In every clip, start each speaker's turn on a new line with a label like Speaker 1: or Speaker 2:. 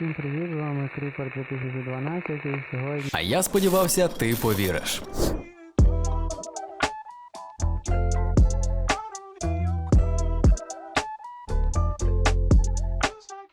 Speaker 1: Всім привіт, з вами Кріпер 2012 і сьогодні
Speaker 2: А я сподівався, ти повіриш.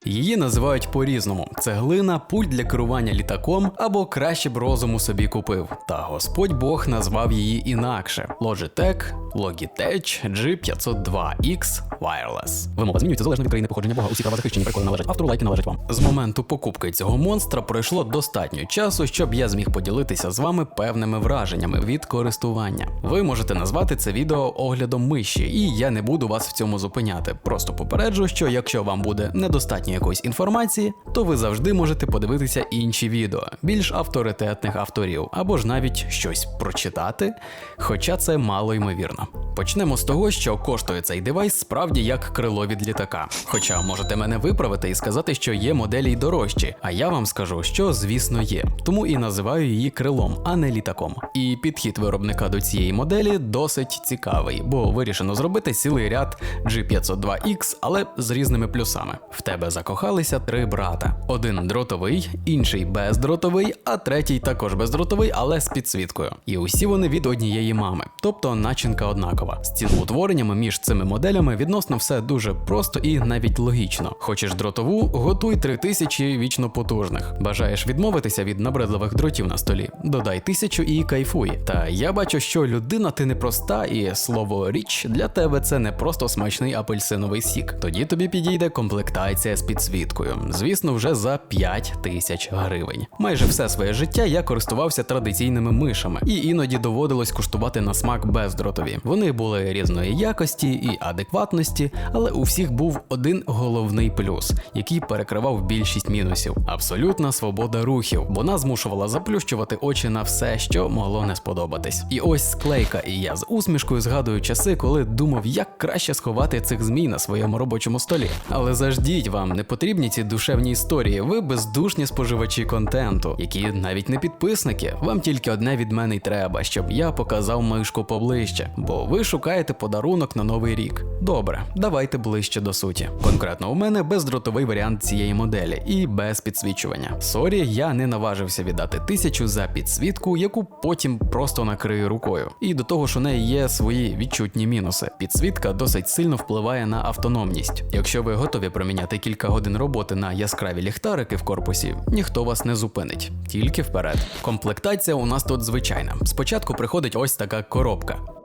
Speaker 2: Її називають по-різному: цеглина, пульт для керування літаком або краще б розуму собі купив. Та Господь Бог назвав її інакше: Logitech, Logitech G502X Wireless. Вимова змінюється залежно від країни походження Бога. Усі права захищені приколи належать автору, лайки належать вам. З моменту покупки цього монстра пройшло достатньо часу, щоб я зміг поділитися з вами певними враженнями від користування. Ви можете назвати це відео оглядом миші, і я не буду вас в цьому зупиняти. Просто попереджу, що якщо вам буде недостатньо якоїсь інформації, то ви завжди можете подивитися інші відео більш авторитетних авторів, або ж навіть щось прочитати, хоча це мало ймовірно. Почнемо з того, що коштує цей девайс справді як крило від літака. Хоча можете мене виправити і сказати, що є моделі й дорожчі, а я вам скажу, що звісно є. Тому і називаю її крилом, а не літаком. І підхід виробника до цієї моделі досить цікавий, бо вирішено зробити цілий ряд G502X, але з різними плюсами. В тебе закохалися три брата: один дротовий, інший бездротовий, а третій також бездротовий, але з підсвіткою. І усі вони від однієї мами, тобто начинка однакова. З ціноутвореннями між цими моделями відносно все дуже просто і навіть логічно. Хочеш дротову, готуй 3000 вічно потужних. Бажаєш відмовитися від набридливих дротів на столі. Додай тисячу і кайфуй. Та я бачу, що людина ти непроста, і слово річ для тебе це не просто смачний апельсиновий сік. Тоді тобі підійде комплектація з підсвіткою. Звісно, вже за 5 тисяч гривень. Майже все своє життя я користувався традиційними мишами, і іноді доводилось куштувати на смак бездротові. Вони були різної якості і адекватності, але у всіх був один головний плюс, який перекривав більшість мінусів: абсолютна свобода рухів. Вона змушувала заплющувати очі на все, що могло не сподобатись. І ось склейка, і я з усмішкою згадую часи, коли думав, як краще сховати цих змій на своєму робочому столі. Але заждіть вам не потрібні ці душевні історії. Ви бездушні споживачі контенту, які навіть не підписники. Вам тільки одне від мене й треба, щоб я показав мишку поближче, бо ви шукаєте подарунок на новий рік. Добре, давайте ближче до суті. Конкретно у мене бездротовий варіант цієї моделі і без підсвічування. Сорі, я не наважився віддати тисячу за підсвітку, яку потім просто накрию рукою. І до того ж у неї є свої відчутні мінуси. Підсвітка досить сильно впливає на автономність. Якщо ви готові проміняти кілька годин роботи на яскраві ліхтарики в корпусі, ніхто вас не зупинить, тільки вперед. Комплектація у нас тут звичайна. Спочатку приходить ось така коробка.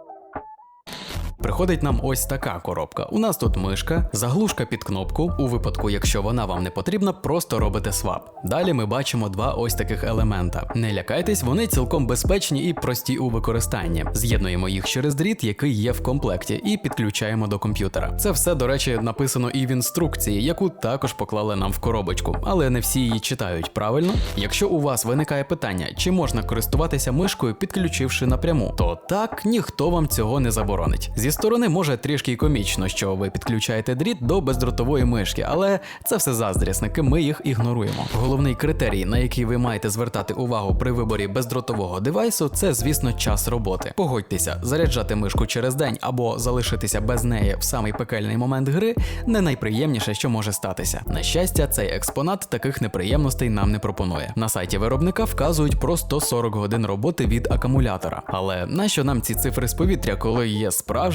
Speaker 2: Приходить нам ось така коробка. У нас тут мишка, заглушка під кнопку. У випадку, якщо вона вам не потрібна, просто робите свап. Далі ми бачимо два ось таких елемента. Не лякайтесь, вони цілком безпечні і прості у використанні. З'єднуємо їх через дріт, який є в комплекті, і підключаємо до комп'ютера. Це все, до речі, написано і в інструкції, яку також поклали нам в коробочку, але не всі її читають правильно. Якщо у вас виникає питання, чи можна користуватися мишкою, підключивши напряму, то так ніхто вам цього не заборонить. Зі сторони може трішки й комічно, що ви підключаєте дріт до бездротової мишки, але це все заздрісники, ми їх ігноруємо. Головний критерій, на який ви маєте звертати увагу при виборі бездротового девайсу, це, звісно, час роботи. Погодьтеся, заряджати мишку через день або залишитися без неї в самий пекельний момент гри не найприємніше, що може статися. На щастя, цей експонат таких неприємностей нам не пропонує. На сайті виробника вказують про 140 годин роботи від акумулятора. Але нащо нам ці цифри з повітря, коли є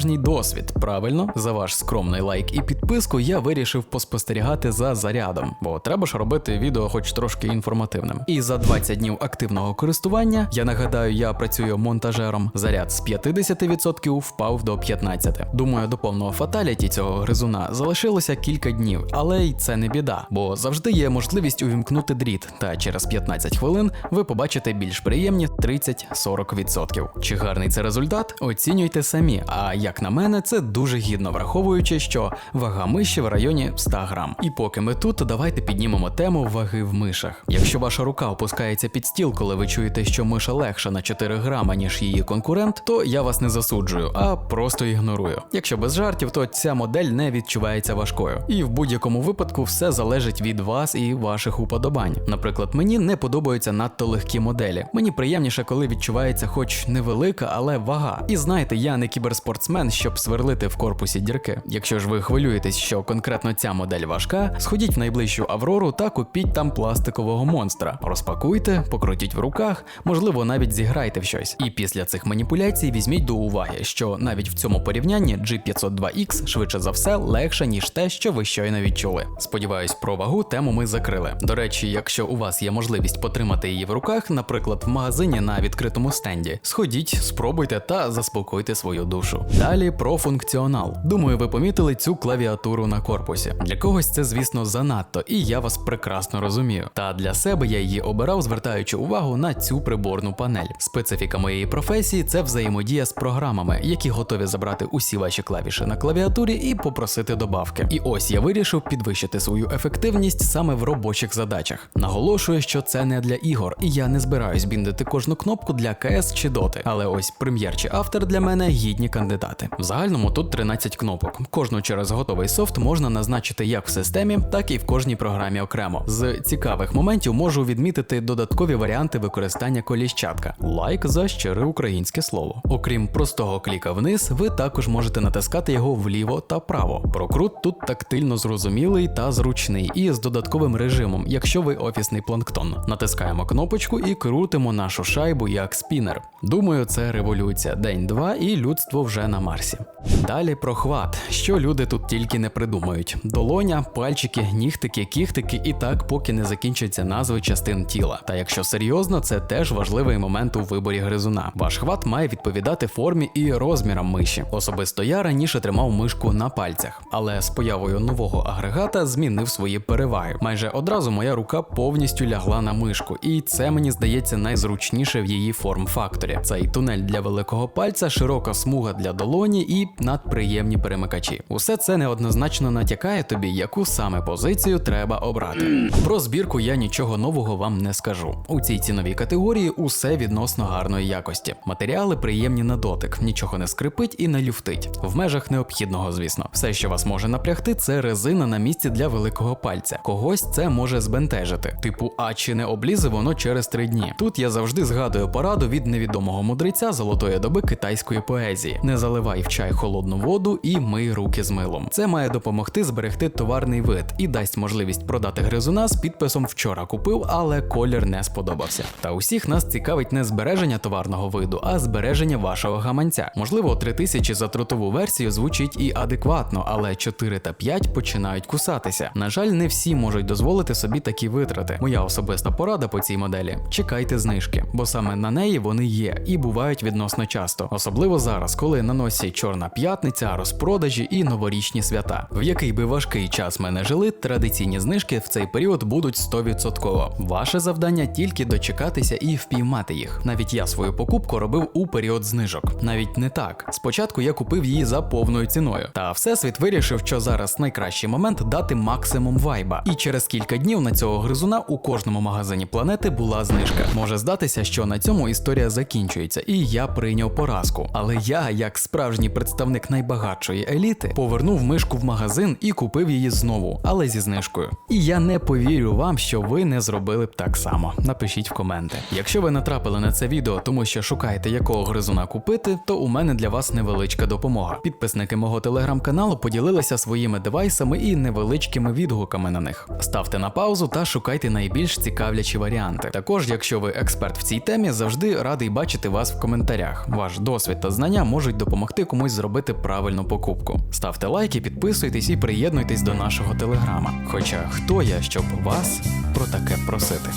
Speaker 2: справжній досвід? Правильно, за ваш скромний лайк і підписку я вирішив поспостерігати за зарядом, бо треба ж робити відео, хоч трошки інформативним. І за 20 днів активного користування, я нагадаю, я працюю монтажером. Заряд з 50% впав до 15%. Думаю, до повного фаталіті цього гризуна залишилося кілька днів, але й це не біда, бо завжди є можливість увімкнути дріт, та через 15 хвилин ви побачите більш приємні 30-40%. Чи гарний це результат? Оцінюйте самі. А як на мене, це дуже гідно, враховуючи, що вага миші в районі 100 грам. І поки ми тут, давайте піднімемо тему ваги в мишах. Якщо ваша рука опускається під стіл, коли ви чуєте, що миша легша на 4 грама, ніж її конкурент, то я вас не засуджую, а просто ігнорую. Якщо без жартів, то ця модель не відчувається важкою. І в будь-якому випадку все залежить від вас і ваших уподобань. Наприклад, мені не подобаються надто легкі моделі. Мені приємніше, коли відчувається хоч невелика, але вага. І знаєте, я не кіберспортсмен, сенс, щоб сверлити в корпусі дірки. Якщо ж ви хвилюєтесь, що конкретно ця модель важка, сходіть в найближчу Аврору та купіть там пластикового монстра. Розпакуйте, покрутіть в руках, можливо, навіть зіграйте в щось. І після цих маніпуляцій візьміть до уваги, що навіть в цьому порівнянні G502X швидше за все легше, ніж те, що ви щойно відчули. Сподіваюсь, про вагу тему ми закрили. До речі, якщо у вас є можливість потримати її в руках, наприклад, в магазині на відкритому стенді, сходіть, спробуйте та заспокойте свою душу. Далі про функціонал. Думаю, ви помітили цю клавіатуру на корпусі. Для когось це, звісно, занадто, і я вас прекрасно розумію. Та для себе я її обирав, звертаючи увагу на цю приборну панель. Специфіка моєї професії це взаємодія з програмами, які готові забрати усі ваші клавіші на клавіатурі і попросити добавки. І ось я вирішив підвищити свою ефективність саме в робочих задачах. Наголошую, що це не для ігор, і я не збираюсь біндити кожну кнопку для КС чи доти. Але ось прем'єр чи автор для мене гідні кандидати. В загальному тут 13 кнопок. Кожну через готовий софт можна назначити як в системі, так і в кожній програмі окремо. З цікавих моментів можу відмітити додаткові варіанти використання коліщатка. Лайк за щире українське слово. Окрім простого кліка вниз, ви також можете натискати його вліво та право. Прокрут тут тактильно зрозумілий та зручний, і з додатковим режимом, якщо ви офісний планктон. Натискаємо кнопочку і крутимо нашу шайбу як спінер. Думаю, це революція. День-два, і людство вже на Марсі. Далі про хват, що люди тут тільки не придумають: долоня, пальчики, нігтики, кіхтики, і так поки не закінчаться назви частин тіла. Та якщо серйозно, це теж важливий момент у виборі гризуна. Ваш хват має відповідати формі і розмірам миші. Особисто я раніше тримав мишку на пальцях, але з появою нового агрегата змінив свої переваги. Майже одразу моя рука повністю лягла на мишку, і це мені здається найзручніше в її форм-факторі. Цей тунель для великого пальця, широка смуга для долоні і надприємні перемикачі. Усе це неоднозначно натякає тобі, яку саме позицію треба обрати. Про збірку я нічого нового вам не скажу. У цій ціновій категорії усе відносно гарної якості. Матеріали приємні на дотик, нічого не скрипить і не люфтить. В межах необхідного, звісно. Все, що вас може напрягти, це резина на місці для великого пальця. Когось це може збентежити. Типу, а чи не облізе воно через три дні? Тут я завжди згадую пораду від невідомого мудреця золотої доби китайської поезії: не заливай в чай холодну воду і мий руки з милом. Це має допомогти зберегти товарний вид і дасть можливість продати гризуна з підписом вчора купив, але колір не сподобався. Та усіх нас цікавить не збереження товарного виду, а збереження вашого гаманця. Можливо, 3000 за трутову версію звучить і адекватно, але 4 та 5 починають кусатися. На жаль, не всі можуть дозволити собі такі витрати. Моя особиста порада по цій моделі: чекайте знижки, бо саме на неї вони є і бувають відносно часто, особливо зараз, коли носі чорна п'ятниця, розпродажі і новорічні свята. В який би важкий час ми не жили, традиційні знижки в цей період будуть 100%. Ваше завдання тільки дочекатися і впіймати їх. Навіть я свою покупку робив у період знижок. Навіть не так. Спочатку я купив її за повною ціною. Та всесвіт вирішив, що зараз найкращий момент дати максимум вайба. І через кілька днів на цього гризуна у кожному магазині планети була знижка. Може здатися, що на цьому історія закінчується, і я прийняв поразку. Але я, як справжній представник найбагатшої еліти, повернув мишку в магазин і купив її знову, але зі знижкою. І я не повірю вам, що ви не зробили б так само. Напишіть в коменти. Якщо ви натрапили на це відео, тому що шукаєте якого гризуна купити, то у мене для вас невеличка допомога. Підписники мого телеграм-каналу поділилися своїми девайсами і невеличкими відгуками на них. Ставте на паузу та шукайте найбільш цікавлячі варіанти. Також, якщо ви експерт в цій темі, завжди радий бачити вас в коментарях. Ваш досвід та знання можуть допомогти комусь зробити правильну покупку. Ставте лайки, підписуйтесь і приєднуйтесь до нашого телеграма. Хоча хто я, щоб вас про таке просити.